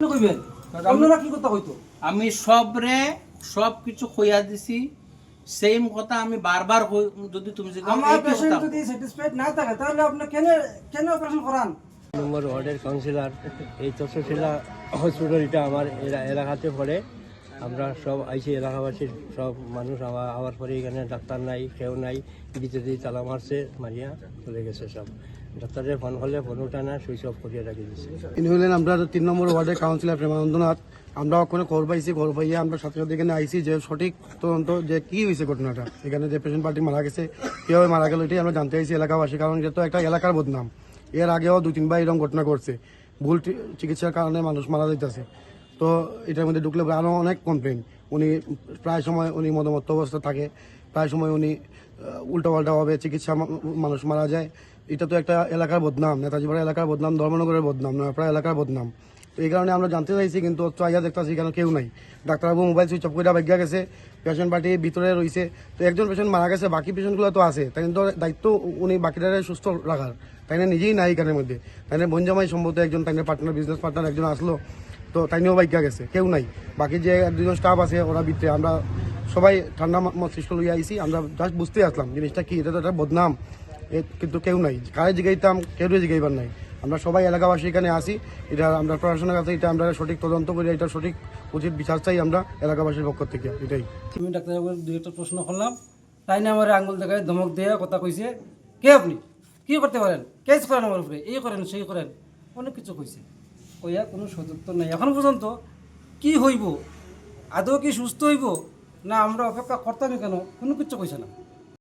কইবেন আপনারা কি কথা কইতো? আমি সবরে সব কিছু কইয়া দিছি সেম কথা আমি বারবার যদি তুমি যদি আমার পেশেন্ট যদি স্যাটিসফাইড না থাকে তাহলে আপনি কেন কেন অপারেশন করান? নম্বর ওয়ার্ডের কাউন্সিলর এই তক্ষশিলা হসপিটাল এটা আমার এলা- এলাকাতে পড়ে। আমরা সব আইসি এলাকাবাসীর সব মানুষ আবার পরে এখানে ডাক্তার নাই, কেউ নাই দিয়ে তালা মারছে, মারিয়া চলে গেছে সব। ডাক্তারের ফোন হলে ফোন উঠা না, সুইচ অফ করিয়ে রাখি দিচ্ছে ইনি হলেন আমরা তিন নম্বর ওয়ার্ডের কাউন্সিলর প্রেমানন্দনাথ। আমরা ওখানে খবর পাইছি, খবর পাইয়ে আমরা সাথে সাথে এখানে আইসি যে সঠিক তদন্ত যে কি হয়েছে ঘটনাটা। এখানে যে পেশেন্ট পার্টি মারা গেছে, কীভাবে মারা গেল এটাই আমরা জানতে চাইছি এলাকাবাসী, কারণ এটা তো একটা এলাকার বদনাম। এর আগেও দু তিনবার এরকম ঘটনা করছে ভুল চিকিৎসার কারণে মানুষ মারা যাইতেছে। তো এটার মধ্যে ঢুকলে আরও অনেক কমপ্লেন উনি প্রায় সময় উনি মদমত্ত অবস্থা থাকে, প্রায় সময় উনি উল্টা পাল্টাভাবে চিকিৎসা মানুষ মারা যায়। এটা তো একটা এলাকার বদনাম নেতাজি পাড়া এলাকার বদনাম, ধর্মনগরের বদনাম নয়াপাড়া এলাকার বদনাম। তো এই কারণে আমরা জানতে চাইছি কিন্তু তো আইয়া দেখতেছি কেন কেউ নাই। ডাক্তারবাবু মোবাইল সুইচ অফ করে ভাগ্যা গেছে পেশেন্ট পার্টি ভিতরে রয়েছে তো একজন পেশেন্ট মারা গেছে, বাকি পেশেন্টগুলো তো আছে। তাই তো দায়িত্ব উনি বাকিটারে সুস্থ রাখার। তাই নিজেই নাই এখানের মধ্যে। তাই না বঞ্জামাই সম্ভবত একজন, তাই পার্টনার বিজনেস পার্টনার একজন আসলো। তো তাই নিয়েও ভাগ্যা গেছে, কেউ নাই। বাকি যে এক দুজন স্টাফ আছে, ওরা ভিতরে, আমরা সবাই ঠান্ডা মস্তিষ্ক লইয়া আইছি, আমরা জাস্ট বুঝতে আসলাম, জিনিসটা কি, এটা তো একটা বদনাম। কিন্তু কেউ নাই, কারে জিগাইতাম কেউ জিগাইবার নাই। আমরা সবাই এলাকাবাসী এখানে আসি এটা আমরা প্রশাসনের কাছে, এটা আমরা সঠিক তদন্ত করি, এটা সঠিক উচিত বিচার চাই আমরা এলাকাবাসীর পক্ষ থেকে, এটাই। আমি ডাক্তারবাবুর দুই একটা প্রশ্ন করলাম, তাই না আমার আঙ্গুল দেখায় ধমক দিয়ে কথা কইছে? কে আপনি? কি করতে পারেন? কেস করেন আমার উপরে, এই করেন, সেই করেন, অনেক কিছু কইছে। কইয়া কোনো সদুত্তর নাই। এখন পর্যন্ত কি হইব? আদৌ কি সুস্থ হইব? না আমরা অপেক্ষা করতামই কেন? কোনো কিছু কইছে না।